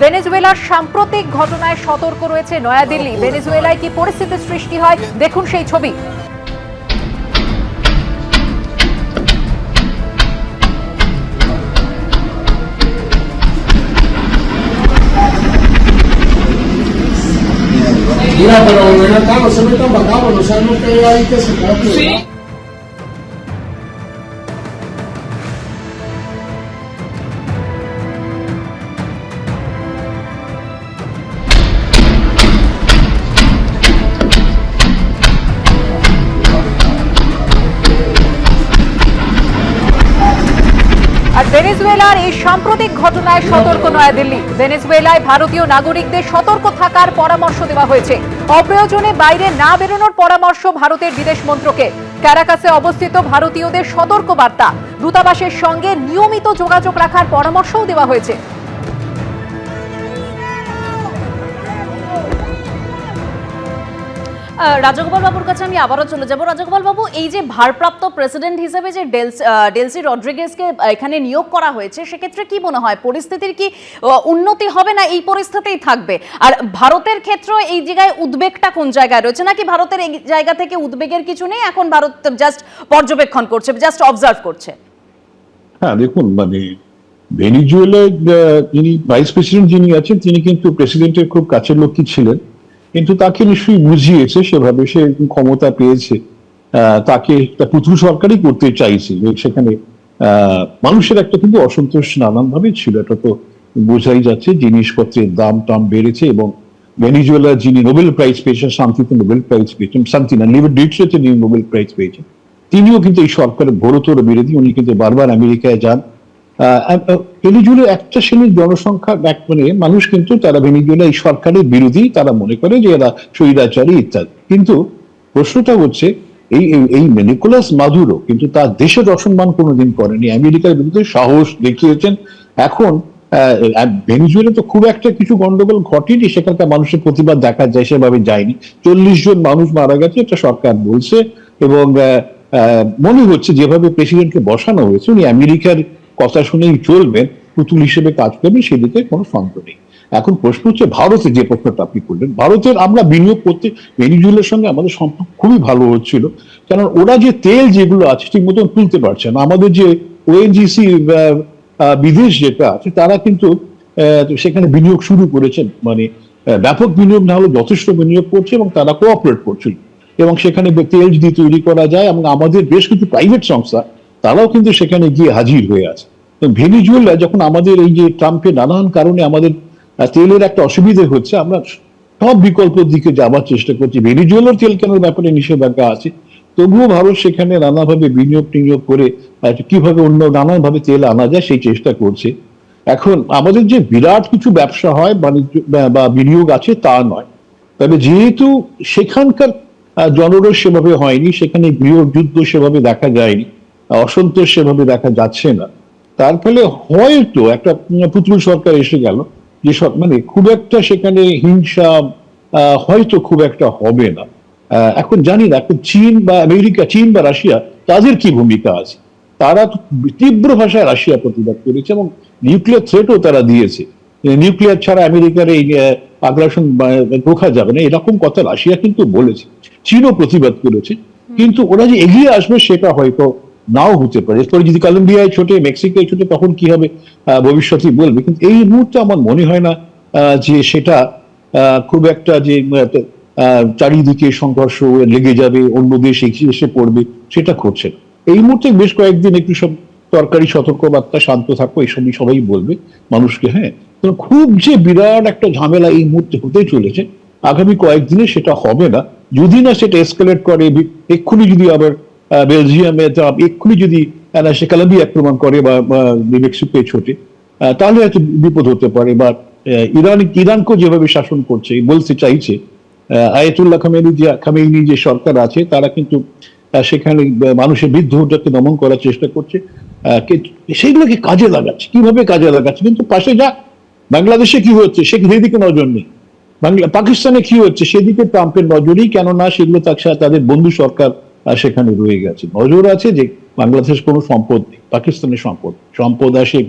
ভেনেজুয়েলার সাম্প্রতিক ঘটনায় সতর্ক রয়েছে নয়াদিল্লি ভেনেজুয়েলায় কি পরিস্থিতি সৃষ্টি হয় দেখুন সেই ছবি Mira, pero ven acá, no se metan para acá, no sabemos qué hay ahí que se ভেনেজুয়েলার এই সাম্প্রতিক ঘটনায় সতর্ক নয়াদিল্লি। ভেনেজুয়েলায় ভারতীয় নাগরিকদের সতর্ক থাকার পরামর্শ দেওয়া হয়েছে। অপ্রয়োজনে বাইরে না বেরোনোর পরামর্শ ভারতের বিদেশ মন্ত্রকে। ক্যারাকাসে অবস্থিত ভারতীয়দের সতর্ক বার্তা দূতাবাসের সঙ্গে নিয়মিত যোগাযোগ রাখার পরামর্শও দেওয়া হয়েছে। রাজগোপাল বাবুর কাছে আমি আবারও চলে যাব। রাজগোপাল বাবু, এই যে ভারপ্রাপ্ত প্রেসিডেন্ট হিসেবে যে ডেলস- ডেলসি রড্রিগেজকে এখানে নিয়োগ করা হয়েছে, সেক্ষেত্রে কি মনে হয়? পরিস্থিতির কি উন্নতি হবে না এই পরিস্থিতিই থাকবে? আর ভারতের ক্ষেত্রে এই জায়গায় উদ্বেগটা কোন জায়গায় রয়েছে? নাকি ভারতের এই জায়গা থেকে উদ্বেগের কিছু নেই? এখন ভারত জাস্ট পর্যবেক্ষণ করছে জাস্ট অবজার্ভ করছে। হ্যাঁ দেখুন মানে ভেনিজুয়েলার যিনি ভাইস প্রেসিডেন্ট যিনি আছেন, তিনি কিন্তু প্রেসিডেন্টের খুব কাছের লোকই ছিলেন। কিন্তু তাকে নিশ্চয়ই বুঝিয়েছে সেভাবে, সে ক্ষমতা পেয়েছে। তাকে একটা পুতুল সরকারই করতে চাইছে। সেখানে মানুষের একটা কিন্তু অসন্তোষ নানানভাবে ছিল। এটা তো বোঝাই যাচ্ছে জিনিসপত্রের দাম টাম বেড়েছে এবং ভেনিজুয়েলার যিনি নোবেল প্রাইজ পেয়েছেন, শান্তিতে নোবেল প্রাইজ পেয়েছেন শান্তি না লিভার ডিটসে তিনি নোবেল প্রাইজ পেয়েছেন, তিনিও কিন্তু এই সরকারের ঘোরতর বিরোধী। উনি কিন্তু বারবার আমেরিকায় যান। ভেনিজুয়েলা একটা শ্রেণির জনসংখ্যা মানে মানুষ কিন্তু তারা ভেনিজুয়েলা এই সরকারের বিরোধী, তারা মনে করে যে এরা স্বৈরাচারী ইত্যাদি। কিন্তু প্রশ্নটা হচ্ছে, এই, এই- এই নিকোলাস মাদুরো কিন্তু তার দেশের অসম্মান কোনোদিন করেনি। আমেরিকার বিরুদ্ধে সাহস দেখিয়েছেন। এখন ভেনিজুয়েলা তো খুব একটা কিছু গন্ডগোল ঘটেনি, সেখানকার মানুষের প্রতিবাদ দেখা যায়, সেভাবে যায়নি। চল্লিশ জন মানুষ মারা গেছে, এটা সরকার বলছে। এবং মনে হচ্ছে যেভাবে প্রেসিডেন্টকে বসানো হয়েছে, উনি আমেরিকার কথা শুনেই চলবেন পুতুল হিসেবে কাজ করবেন সেদিকে কোনো সন্দেহ নেই। এখন প্রশ্ন হচ্ছে ভারতে যে প্রশ্নটা আপনি করলেন, ভারতের আমরা বিনিয়োগ করতে, ভেনিজুয়েলার সঙ্গে আমাদের সম্পর্ক খুবই ভালো হচ্ছিল। কারণ ওরা যে তেল যেগুলো আছে, ঠিক মতন তুলতে পারছে না। আমাদের যে ওএনজিসি বিদেশ যেটা আছে, তারা কিন্তু সেখানে বিনিয়োগ শুরু করেছেন। মানে ব্যাপক বিনিয়োগ না হলে যথেষ্ট বিনিয়োগ করছে এবং তারা কোঅপারেট করছিল। এবং সেখানে তেল যদি তৈরি করা যায়, এবং আমাদের বেশ কিছু প্রাইভেট সংস্থা তারাও কিন্তু সেখানে গিয়ে হাজির হয়ে আছে। ভেনিজুয়েলা যখন আমাদের এই যে ট্রাম্পের নানান কারণে আমাদের তেলের একটা অসুবিধে হচ্ছে, আমরা সব বিকল্প দিকে যাবার চেষ্টা করছি। ভেনিজুয়েলার তেল কেনার ব্যাপারে নিষেধাজ্ঞা আছে। তবুও ভারত সেখানে নানাভাবে বিনিয়োগ টিনিয়োগ করে কীভাবে অন্য নানাভাবে তেল আনা যায় সেই চেষ্টা করছে। এখন আমাদের যে বিরাট কিছু ব্যবসা হয়, বাণিজ্য, বা- বিনিয়োগ আছে তা নয়। তবে যেহেতু সেখানকার জনরোষ সেভাবে হয়নি, সেখানে গৃহযুদ্ধ সেভাবে দেখা যায়নি অসন্তোষ সেভাবে দেখা যাচ্ছে না। তার ফলে হয়তো একটা পুতুল সরকার এসে গেল। যে মানে খুব একটা সেখানে হিংসা হয়তো খুব একটা হবে না। এখন জানি না এখন চীন বা আমেরিকা চীন বা রাশিয়া তাদের কি ভূমিকা আছে? তারা তীব্র ভাষায় রাশিয়া প্রতিবাদ করেছে এবং নিউক্লিয়ার থ্রেটও তারা দিয়েছে। নিউক্লিয়ার ছাড়া আমেরিকার এই আগ্রাসন রোখা যাবে না এরকম কথা রাশিয়া কিন্তু বলেছে। চীনও প্রতিবাদ করেছে। কিন্তু ওরা যে এগিয়ে আসবে সেটা হয়তো নাও হতে পারে। এরপরে যদি কলম্বিয়ায় ছোটে, মেক্সিকোয় ছোটে, তখন কি হবে ভবিষ্যতে বলবে। কিন্তু এই মুহূর্তে আমার মনে হয় না যে সেটা খুব একটা যে চারিদিকে সংঘর্ষ লেগে যাবে, অন্য দেশ এসে পড়বে, সেটা ঘটছে না। এই মুহূর্তে বেশ কয়েকদিন একটু সব সরকারি সতর্কবার্তা, শান্ত থাকো এইসবই সবাই বলবে মানুষকে হ্যাঁ। খুব যে বিরাট একটা ঝামেলা এই মুহূর্তে হতে চলেছে, আগামী কয়েকদিনে সেটা হবে না। যদি না সেটা এসকালেট করে, এক্ষুনি যদি আবার বেলজিয়ামে তা এক্ষুনি যদি সে কলম্বিয়া আক্রমণ করে বা মেক্সিকোয় ছোটে তাহলে হয়তো বিপদ হতে পারে। বা ইরান, ইরানকেও যেভাবে শাসন করছে, বলতে চাইছে আয়াতুল্লাহ খামেনি যে খামেনি যে সরকার আছে, তারা কিন্তু সেখানে মানুষের বিদ্রোহটাকে দমন করার চেষ্টা করছে। সেগুলোকে কাজে লাগাচ্ছে। কীভাবে কাজে লাগাচ্ছে? কিন্তু পাশে যা, বাংলাদেশে কি হচ্ছে, সে সেদিকে নজর নেই। বাংলা, পাকিস্তানে কি হচ্ছে, সেদিকে ট্রাম্পের নজরই কেননা সেগুলো তার সাথে তাদের বন্ধু সরকার সেখানে রয়ে গেছে। নজর আছে যে বাংলাদেশ কোনো সম্পদ নেই পাকিস্তানের সম্পদ সম্পদ আসে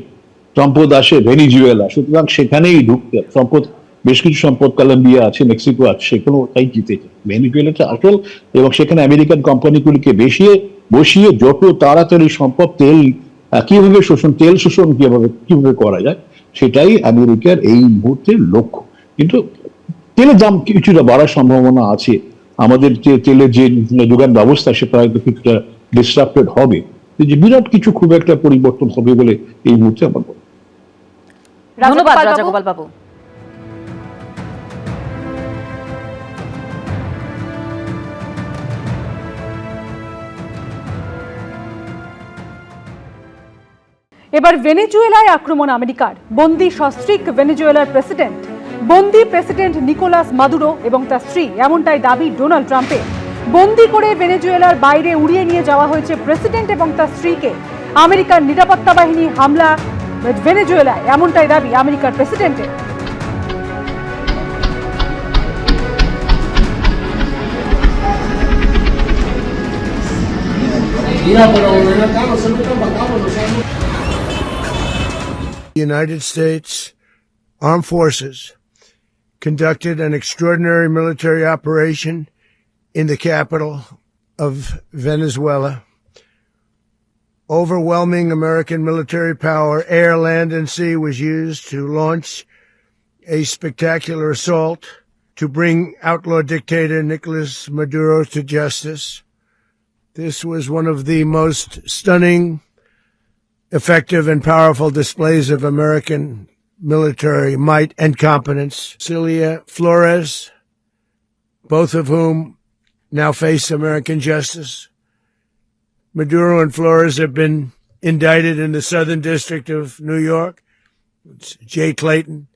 সম্পদ আসে ভেনিজুয়েলা। সুতরাং সেখানেই ঢুকতে সম্পদ, বেশ কিছু সম্পদ কলম্বিয়া আছে, মেক্সিকো আছে সেখানে তাই জিতেছে ভেনিজুয়েলাটা আসল এবং সেখানে আমেরিকান কোম্পানিগুলিকে বেশিয়ে, বসিয়ে যত তাড়াতাড়ি সম্পদ তেল কীভাবে শোষণ, তেল শোষণ কীভাবে কীভাবে করা যায়, সেটাই আমেরিকার এই মুহূর্তের লক্ষ্য। কিন্তু তেলের দাম কিছুটা বাড়ার সম্ভাবনা আছে। আমাদের যে তেলের যে যোগান ব্যবস্থা সেটা হয়তো কিছুটা ডিস্ট্রাক্টেড হবে। যে বিরাট কিছু খুব একটা পরিবর্তন হবে বলে এই মুহূর্তে আমার মনে ধন্যবাদ রাজাগোপাল বাবু। এবার ভেনেজুয়েলায় আক্রমণ আমেরিকার। বন্দি সস্ত্রীক ভেনেজুয়েলার প্রেসিডেন্ট বন্দি প্রেসিডেন্ট নিকোলাস মাদুরো এবং তার স্ত্রী, এমনটাই দাবি ডোনাল্ড ট্রাম্পের। বন্দি করে ভেনেজুয়েলার বাইরে উড়িয়ে নিয়ে যাওয়া হয়েছে প্রেসিডেন্ট এবং তার স্ত্রীকে। আমেরিকার নিরাপত্তা বাহিনী হামলা ভেনেজুয়েলায়, এমনটাই দাবি আমেরিকার প্রেসিডেন্টের। United States Armed Forces conducted an extraordinary military operation in the capital of Venezuela. Overwhelming American military power, air, land, and sea was used to launch a spectacular assault to bring outlaw dictator Nicolas Maduro to justice. This was one of the most stunning effective and powerful displays of American military might and competence. Celia Flores, both of whom now face American justice. Maduro and Flores have been indicted in the Southern District of New York. It's Jay Clayton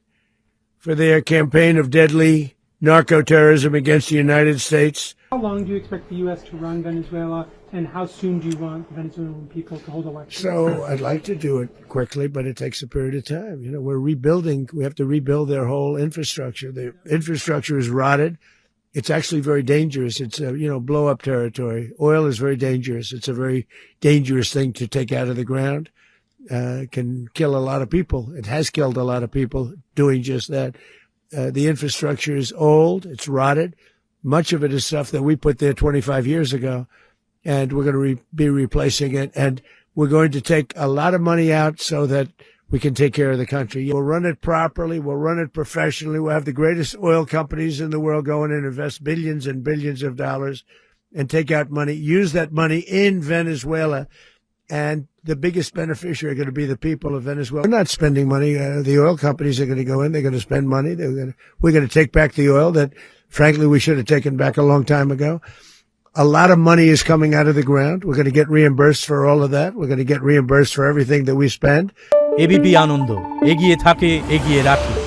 for their campaign of deadly narco terrorism against the United States. How long do you expect the U.S. to run Venezuela, and how soon do you want Venezuelan people to hold elections? So I'd like to do it quickly, but it takes a period of time. You know, we're rebuilding. We have to rebuild their whole infrastructure. The infrastructure is rotted. It's actually very dangerous. It's a, you know, blow up territory. Oil is very dangerous. It's a very dangerous thing to take out of the ground. Uh, can kill a lot of people. It has killed a lot of people doing just that. Uh, the infrastructure is old. It's rotted. Much of it is stuff that we put there 25 years ago and we're going to re- be replacing it. And we're going to take a lot of money out so that we can take care of the country. We'll run it properly. We'll run it professionally. We'll have the greatest oil companies in the world go in and invest billions and billions of dollars and take out money, use that money in Venezuela. And the biggest beneficiary are going to be the people of Venezuela. We're not spending money. Uh, the oil companies are going to go in. They're going to spend money. They're going to, we're going to take back the oil that frankly we should have taken back a long time ago. A lot of money is coming out of the ground. We're going to get reimbursed for all of that. We're going to get reimbursed for everything that we spend. ABP Ananda এগিয়ে থাকে এগিয়ে রাখে